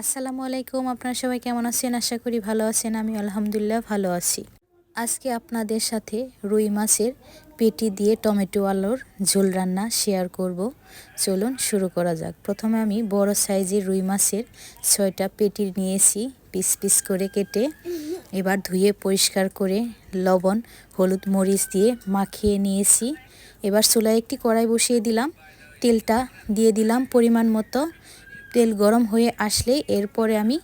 আসসালামু আলাইকুম, আপনারা সবাই কেমন আছেন? আশা করি ভালো আছেন আমি আলহামদুলিল্লাহ ভালো আছি। আজকে আপনাদের সাথে রুই মাছের পেটি দিয়ে টমেটো আলুর ঝোল রান্না শেয়ার করব। চলুন শুরু করা যাক। প্রথমে আমি বড় সাইজের রুই মাছের ছয়টা পেটি নিয়েছি, পিস পিস করে কেটে। এবার ধুয়ে পরিষ্কার করে লবণ, হলুদ মরিচ দিয়ে মাখিয়ে নিয়েছি। এবার চুলায় একটি কড়াই বসিয়ে দিলাম। তেলটা দিয়ে দিলাম পরিমাণ মতো। তেল গরম হয়ে আসলে এরপরে আমি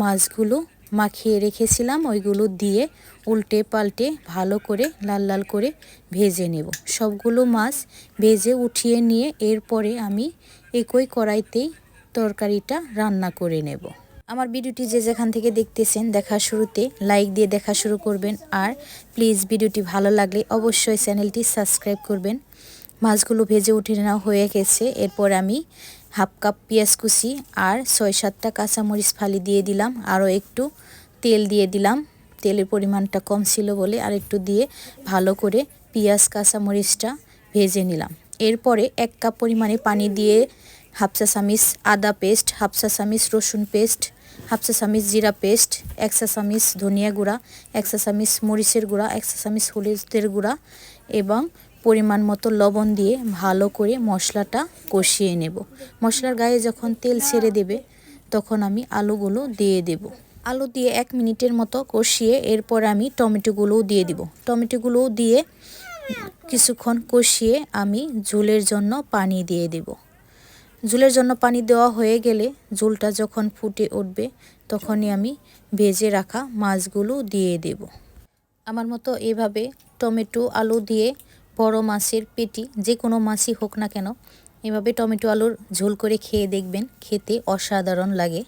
মাছগুলো মাখিয়ে রেখেছিলাম, ওইগুলো দিয়ে উল্টে পাল্টে ভালো করে লাল লাল করে ভেজে নেব। সবগুলো মাছ ভেজে উঠিয়ে নিয়ে এরপরে আমি একই কড়াইতেই তরকারিটা রান্না করে নেব। আমার ভিডিওটি যে যেখান থেকে দেখতেছেন, দেখা শুরুতে লাইক দিয়ে দেখা শুরু করবেন আর প্লিজ ভিডিওটি ভালো লাগলে অবশ্যই চ্যানেলটি সাবস্ক্রাইব করবেন। মাছগুলো ভেজে উঠে নেওয়া হয়ে গেছে, এরপর আমি হাফ কাপ পেঁয়াজ কুচি আর ছয় সাতটা কাঁচামরিচ ফালি দিয়ে দিলাম। আরও একটু তেল দিয়ে দিলাম। তেলের পরিমাণটা কম ছিল বলে আর একটু দিয়ে ভালো করে পেঁয়াজ, কাঁচামরিচটা ভেজে নিলাম। এরপরে এক কাপ পরিমাণে পানি দিয়ে হাফসা চামিচ আদা পেস্ট হাফসা চামিচ রসুন পেস্ট হাফসা চামিচ জিরা পেস্ট একশা চামিচ ধনিয়া গুঁড়া একশা চামিচ মরিচের গুঁড়া একশা চামিচ হলুদের গুঁড়া এবং পরিমাণ মতো লবণ দিয়ে ভালো করে মশলাটা কষিয়ে নেব। মশলার গায়ে যখন তেল ছেড়ে দেবে, তখন আমি আলুগুলো দিয়ে দেব। আলু দিয়ে এক মিনিটের মতো কষিয়ে এরপর আমি টমেটোগুলোও দিয়ে দিব। টমেটোগুলোও দিয়ে কিছুক্ষণ কষিয়ে আমি ঝোলের জন্য পানি দিয়ে দেব। ঝোলের জন্য পানি দেওয়া হয়ে গেলে ঝোলটা যখন ফুটে উঠবে, তখনই আমি ভেজে রাখা মাছগুলো দিয়ে দেব। আমার মতো এভাবে টমেটো, আলু দিয়ে বড় মাছের পেটি, যে কোনো মাছই হোক না কেন, এভাবে টমেটো আলুর ঝোল করে খেয়ে দেখবেন, খেতে অসাধারণ লাগে।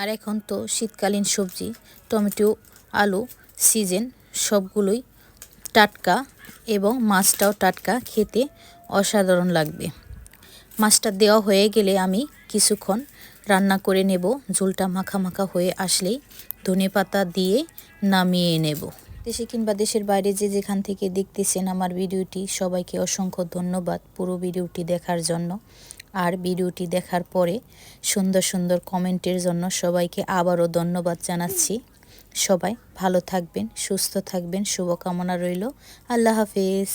আর এখন তো শীতকালীন সবজি, টমেটো, আলু, সিজন, সবগুলোই টাটকা এবং মাছটাও টাটকা, খেতে অসাধারণ লাগবে। মাছটা দেওয়া হয়ে গেলে আমি কিছুক্ষণ রান্না করে নেব, ঝোলটা মাখা মাখা হয়ে আসলেই ধনে পাতা দিয়ে নামিয়ে নেব। দেশে কিংবা দেশের বাইরে যে যেখান থেকে দেখতেছেন আমার ভিডিওটি, সবাইকে অসংখ্য ধন্যবাদ পুরো ভিডিওটি দেখার জন্য। আর ভিডিওটি দেখার পরে সুন্দর সুন্দর কমেন্টের জন্য সবাইকে আবারও ধন্যবাদ জানাচ্ছি। সবাই ভালো থাকবেন, সুস্থ থাকবেন, শুভকামনা রইল। আল্লাহ হাফেজ।